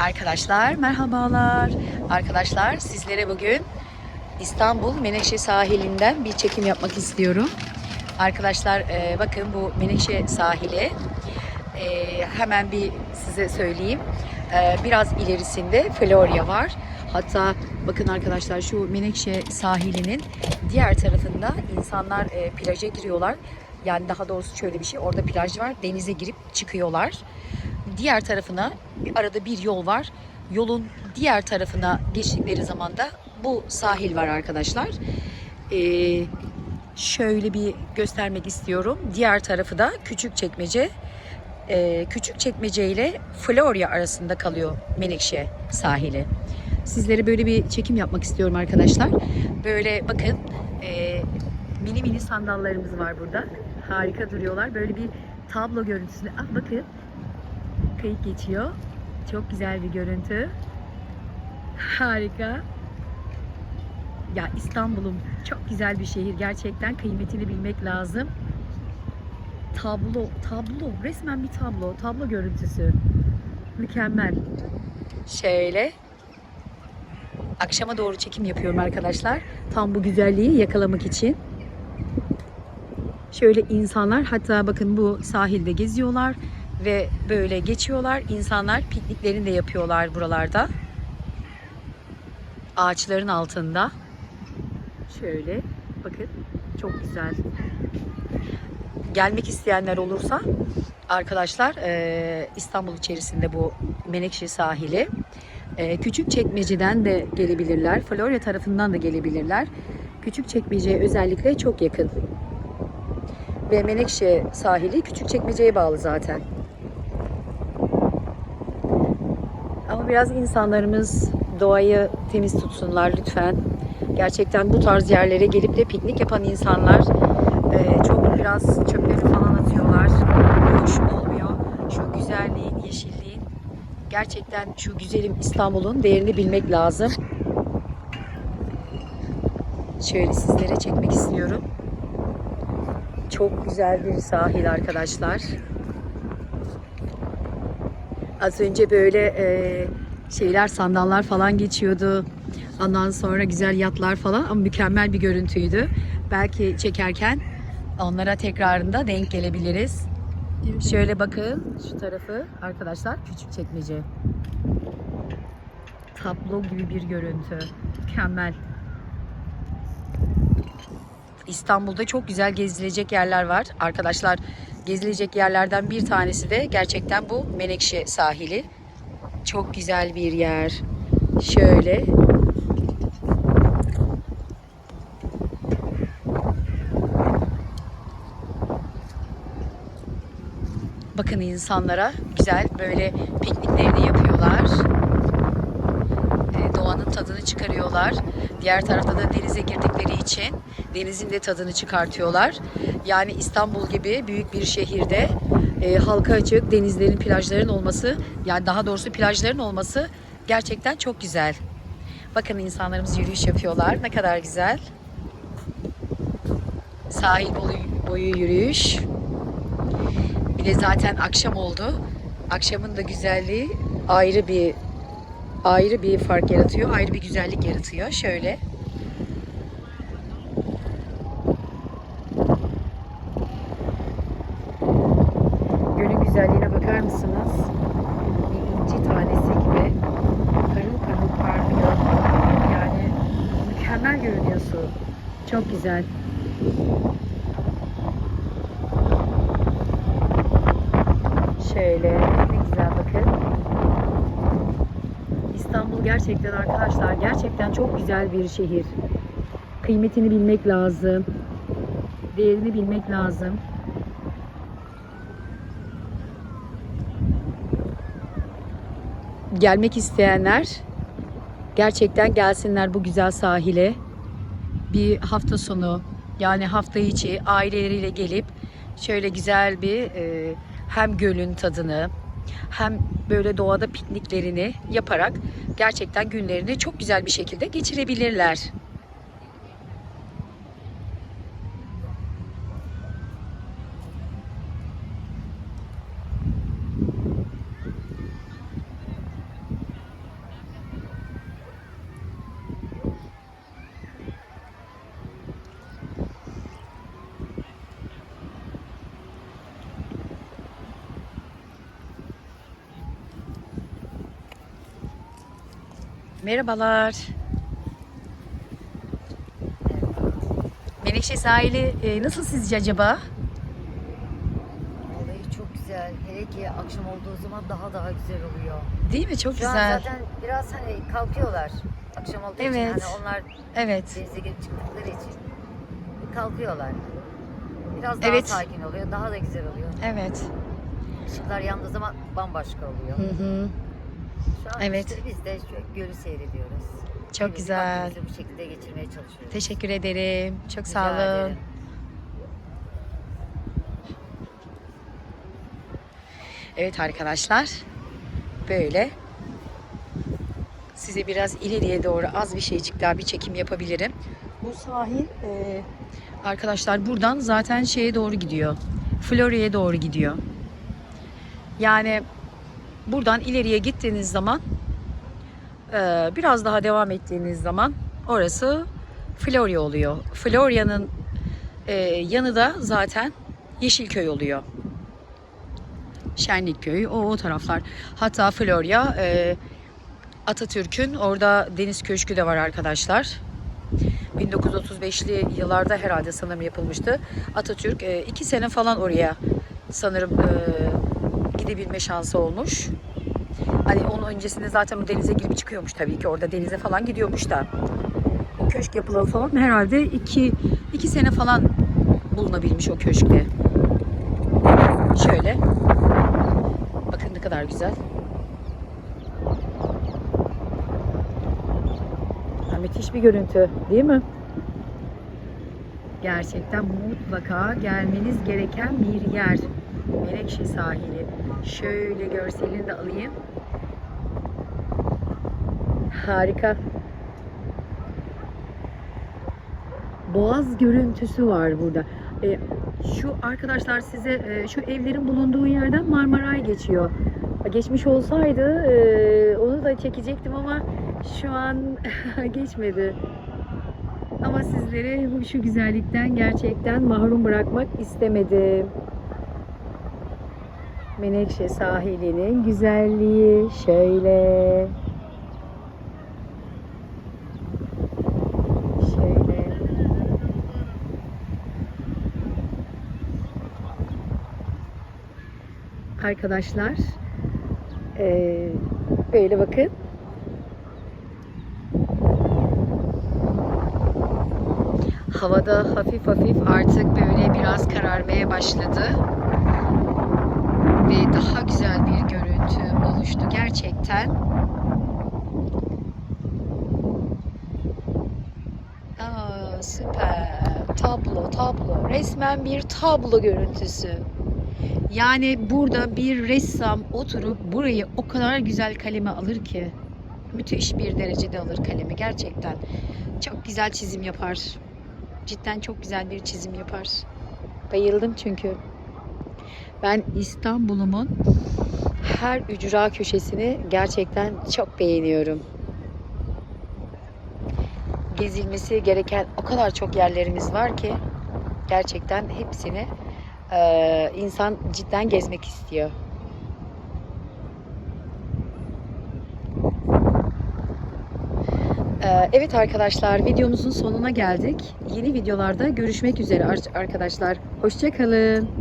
Arkadaşlar merhabalar. Arkadaşlar sizlere bugün İstanbul Menekşe sahilinden bir çekim yapmak istiyorum. Arkadaşlar e, bakın bu Menekşe sahili e, hemen bir size söyleyeyim. E, biraz ilerisinde Florya var. Hatta bakın arkadaşlar şu Menekşe sahilinin diğer tarafında insanlar e, plaja giriyorlar. Yani daha doğrusu şöyle bir şey orada plaj var. Denize girip çıkıyorlar diğer tarafına arada bir yol var. Yolun diğer tarafına geçtikleri zaman da bu sahil var arkadaşlar. Ee, şöyle bir göstermek istiyorum. Diğer tarafı da küçük çekmece. Ee, küçük çekmece ile Florya arasında kalıyor Menekşe sahili. Sizlere böyle bir çekim yapmak istiyorum arkadaşlar. Böyle bakın e, mini mini sandallarımız var burada. Harika duruyorlar. Böyle bir tablo görüntüsünde. Ah bakın kayık geçiyor. Çok güzel bir görüntü. Harika. Ya İstanbul'um çok güzel bir şehir. Gerçekten kıymetini bilmek lazım. Tablo, tablo. Resmen bir tablo. Tablo görüntüsü. Mükemmel. Şöyle. Akşama doğru çekim yapıyorum arkadaşlar. Tam bu güzelliği yakalamak için. Şöyle insanlar hatta bakın bu sahilde geziyorlar ve böyle geçiyorlar. İnsanlar pikniklerini de yapıyorlar buralarda. Ağaçların altında. Şöyle bakın çok güzel. Gelmek isteyenler olursa arkadaşlar e, İstanbul içerisinde bu Menekşe sahili. E, küçük çekmeceden de gelebilirler. Florya tarafından da gelebilirler. Küçük çekmeceye özellikle çok yakın. Ve Menekşe sahili küçük çekmeceye bağlı zaten. Ama biraz insanlarımız doğayı temiz tutsunlar lütfen. Gerçekten bu tarz yerlere gelip de piknik yapan insanlar e, çok biraz çöpleri falan atıyorlar. Hoş olmuyor. Şu güzelliğin, yeşilliğin gerçekten şu güzelim İstanbul'un değerini bilmek lazım. Şöyle sizlere çekmek istiyorum. Çok güzel bir sahil arkadaşlar. Az önce böyle e, şeyler, sandallar falan geçiyordu. Ondan sonra güzel yatlar falan ama mükemmel bir görüntüydü. Belki çekerken onlara tekrarında denk gelebiliriz. Şöyle bakın şu tarafı arkadaşlar küçük çekmece. Tablo gibi bir görüntü. Mükemmel. İstanbul'da çok güzel gezilecek yerler var. Arkadaşlar gezilecek yerlerden bir tanesi de gerçekten bu Menekşe sahili. Çok güzel bir yer. Şöyle. Bakın insanlara güzel böyle pikniklerini yapıyorlar. Tadını çıkarıyorlar. Diğer tarafta da denize girdikleri için denizin de tadını çıkartıyorlar. Yani İstanbul gibi büyük bir şehirde e, halka açık denizlerin, plajların olması, yani daha doğrusu plajların olması gerçekten çok güzel. Bakın insanlarımız yürüyüş yapıyorlar. Ne kadar güzel. Sahil boyu yürüyüş. Bir de zaten akşam oldu. Akşamın da güzelliği ayrı bir ayrı bir fark yaratıyor. Ayrı bir güzellik yaratıyor. Şöyle. Gölün güzelliğine bakar mısınız? Bir inci tanesi gibi parıl parıl parlıyor. Yani mükemmel görünüyor su. Çok güzel. Şöyle ne güzel bakın. İstanbul gerçekten arkadaşlar gerçekten çok güzel bir şehir. Kıymetini bilmek lazım. Değerini bilmek lazım. Gelmek isteyenler gerçekten gelsinler bu güzel sahile. Bir hafta sonu yani hafta içi aileleriyle gelip şöyle güzel bir e, hem gölün tadını hem böyle doğada pikniklerini yaparak gerçekten günlerini çok güzel bir şekilde geçirebilirler. Merhabalar. Menekşe sahili e, nasıl sizce acaba? Vallahi çok güzel. Hele ki akşam olduğu zaman daha daha güzel oluyor. Değil mi? Çok Şu an güzel. zaten biraz hani kalkıyorlar. Akşam olduğu Evet. için hani onlar Evet. denize girip çıktıkları için kalkıyorlar. Biraz daha Evet. sakin oluyor. Daha da güzel oluyor. Evet. Işıklar yandığı zaman bambaşka oluyor. Hı hı. Şu an Evet. işte biz de şu gölü seyrediyoruz. Çok Günümüzü, güzel. vaktimizi bu şekilde geçirmeye çalışıyoruz. Teşekkür ederim. Çok sağ Rica olun. ederim. Evet arkadaşlar. Böyle. Size biraz ileriye doğru az bir şeycik daha bir çekim yapabilirim. Bu sahil e, arkadaşlar buradan zaten şeye doğru gidiyor. Florya'ya doğru gidiyor. Yani buradan ileriye gittiğiniz zaman e, biraz daha devam ettiğiniz zaman orası Florya oluyor. Florya'nın e, yanı da zaten Yeşilköy oluyor. Şenlikköy, o, o taraflar. Hatta Florya, e, Atatürk'ün orada deniz köşkü de var arkadaşlar. 1935'li yıllarda herhalde sanırım yapılmıştı. Atatürk e, iki sene falan oraya sanırım e, gidebilme şansı olmuş. Hani onun öncesinde zaten o denize girip çıkıyormuş tabii ki. Orada denize falan gidiyormuş da. O köşk yapılalı falan herhalde iki, iki sene falan bulunabilmiş o köşkte. Şöyle. Bakın ne kadar güzel. Ya, müthiş bir görüntü değil mi? Gerçekten mutlaka gelmeniz gereken bir yer. Menekşe sahili. Şöyle görselini de alayım. Harika. Boğaz görüntüsü var burada. E, şu arkadaşlar size e, şu evlerin bulunduğu yerden Marmaray geçiyor. Geçmiş olsaydı e, onu da çekecektim ama şu an geçmedi. Ama sizleri şu güzellikten gerçekten mahrum bırakmak istemedim. Menekşe sahilinin güzelliği şöyle. Şöyle. Arkadaşlar eee, böyle bakın. Havada hafif hafif artık böyle biraz kararmaya başladı. Ve daha güzel bir görüntü oluştu gerçekten. Aa, süper. Tablo, tablo. Resmen bir tablo görüntüsü. Yani burada bir ressam oturup burayı o kadar güzel kaleme alır ki. Müthiş bir derecede alır kalemi gerçekten. Çok güzel çizim yapar. Cidden çok güzel bir çizim yapar. Bayıldım çünkü. Ben İstanbul'umun her ücra köşesini gerçekten çok beğeniyorum. Gezilmesi gereken o kadar çok yerlerimiz var ki gerçekten hepsini eee, insan cidden gezmek istiyor. Eee, Evet arkadaşlar videomuzun sonuna geldik. Yeni videolarda görüşmek üzere ar- arkadaşlar. Hoşçakalın.